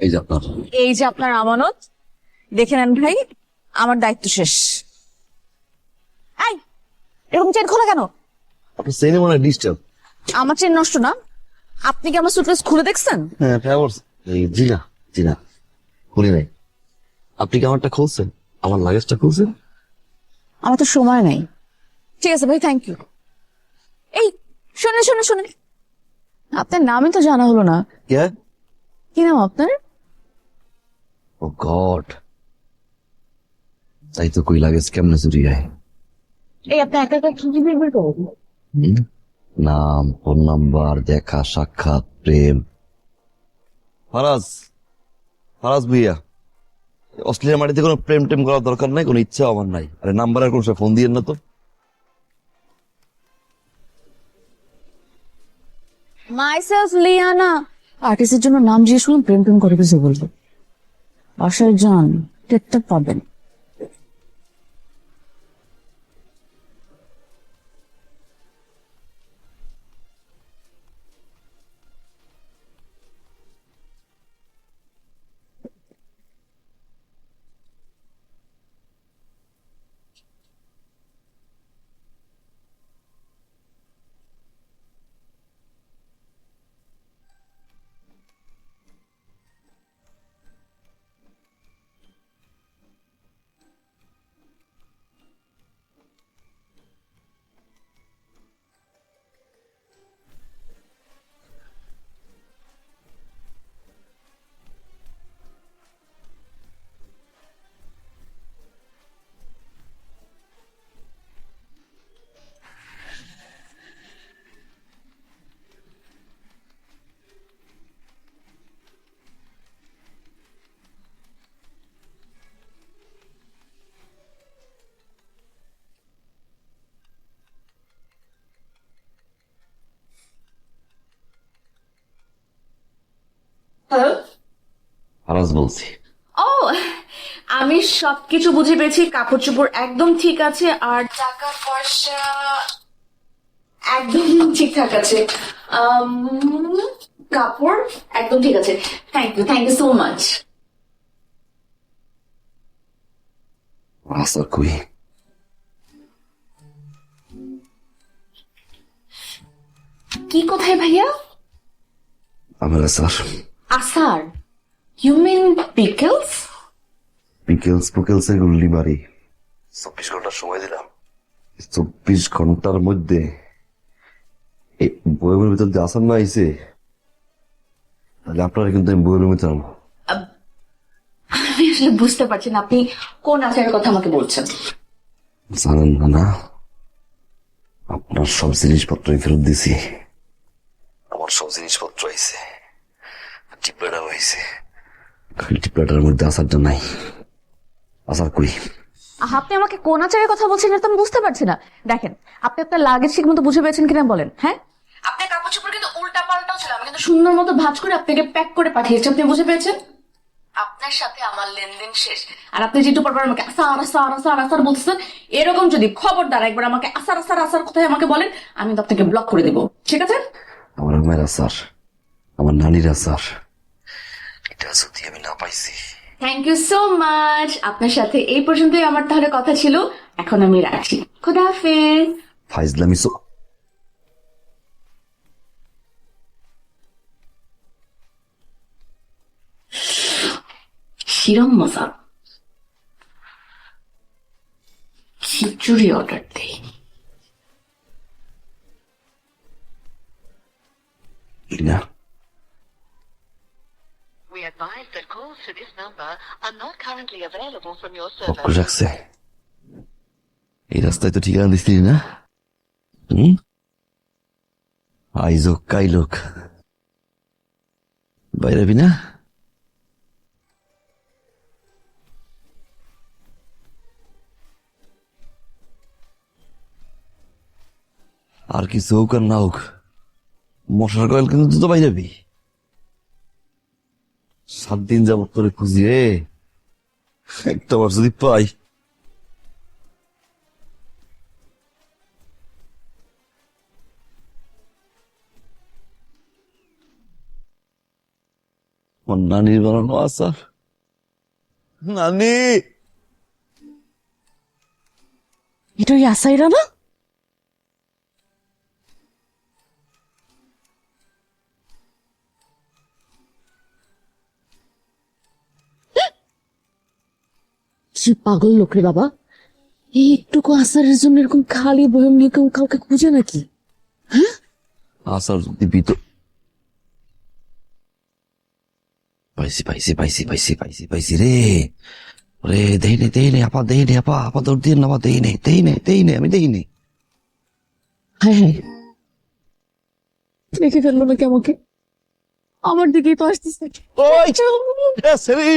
এই যে আপনার। এই যে আপনার আমানত দেখে নেন ভাই আমার দায়িত্ব শেষ। এই এরকম চেন খোলা কেন? আপনার চেনে মনে ডিস্টার্ব আমার চেন নষ্ট না। আপনি কি আমার সুটকেস খুলে দেখছেন? হ্যাঁ ফেভার্স এই জি না জি না খুলি নাই। আপনি কি আমারটা খুলছেন? আমার লাগেজটা খুলছেন? আমার তো সময় নাই। ঠিক আছে ভাই থ্যাংক ইউ এই শোনেন শোনেন শোনেন। আপনার নামই তো জানা হলো না। কে? কি নাম আপনার? গড। তাই তো কই লাগেজ কেমনে চুরি হয়? এই আপনি একা একা কি কি বের করবেন নাম ফোন নাম্বার দেখা সাক্ষাৎ প্রেম। ফারাজ ফারাজ ভুইয়া অস্ট্রেলিয়ার মাটিতে কোনো প্রেম টেম করার দরকার নাই কোনো ইচ্ছা আমার নাই। আরে নাম্বারের কোনো ফোন দিয়ে না তো। মাইসেলফ লিয়ানা। আর্টিস্টের জন্য নাম জিজ্ঞেস করুন প্রেম প্রেম করে কিছু বলব? বাসায় জন টেরটা পাবেন। হ্যালো ফারাজ বলছি। ও আমি সবকিছু বুঝে পেরেছি কাপড় চোপড় একদম ঠিক আছে আর টাকা পয়সা একদম ঠিকঠাক আছে। কাপড় একদম ঠিক আছে। Thank you thank you so much আসার কই? কি কোথায় ভাইয়া? আমার স্যার। আসার you mean pickles pickles pickles এগুলো মারি। চব্বিশ ঘণ্টা সময় দিলাম। চব্বিশ ঘণ্টার মধ্যে। এই বইয়ের ভিতর যে আসার না আইছে তাহলে আপনারা কিন্তু আমি বইয়ের ভিতরে। আমি আসলে বুঝতে পারছি না আপনি কোন আচারের কথা আমাকে বলছেন? জানেন না না। আপনার সব জিনিসপত্র ফেরত দিছি। আমার সব জিনিসপত্র আইছে। খালি টিপলাটার মধ্যে আসারটা নাই। আসার কই আপনি আমাকে কোন আচারের কথা বলছেন এটা আমি বুঝতে পারছি না। দেখেন আপনি আপনার লাগেজ ঠিক মতো বুঝে পেয়েছেন কিনা বলেন হ্যাঁ? আপনার কাপড় চোপড় কিন্তু উল্টা পাল্টাও ছিল আমি কিন্তু সুন্দর মতো ভাঁজ করে আপনাকে প্যাক করে পাঠিয়েছি আপনি বুঝে পেয়েছেন? আপনার সাথে আমার লেনদেন শেষ। আর আপনি যেটু পরবার আমাকে আসার আসার আসার আসার বলতেছেন এরকম যদি খবরদার একবার আমাকে আসার আসার আসার কোথায় আমাকে বলেন আমি তো আপনাকে ব্লক করে দেবো। ঠিক আছে? আমার মায়ের আসার আমার নানির আসার। এটা যদি আমি না পাইছি। থ্যাংক ইউ সো মাচ আপনার সাথে এই পর্যন্তই আমার তাহলে কথা ছিল। এখন আমি রাখছি। খুদা হাফেজ। ফাইজলামি সো শিরম মজা। খিচুড়ি অর্ডার দিই। না calls to this number are not currently available from your server. রাখছে এই রাস্তায় তো ঠিকানা দিছিলি না হুম আইজোক কাইলোক বাইরাবি না আর কিছু হোক আর না হোক মশার কয়েল কিন্তু তো বাইরাবি সাত দিন যাবত করে খুঁজি রে একটা বার যদি পাই। নানির বানানো আচার। নানি! এটা ওই আসাইরা না কি পাগল লোক রে বাবা। এই একটুকু আসারের জন্য এরকম খালি বয়ম নিয়ে কেউ কাউকে খুঁজে নাকি? আচার যদি ভিতর পাইছি পাইছি পাইছি পাইছি পাইছি পাইছি রে। রে দেই নে দেই নে আপা দেই নে আপা আপা দৌড় দিয়ে নামা দেই নে দেই নে দেই নে আমি দেই নে। হায় হায়। দেখে ফেলল নাকি আমাকে? আমার দিকেই তো আসতেছে। ওই সেরি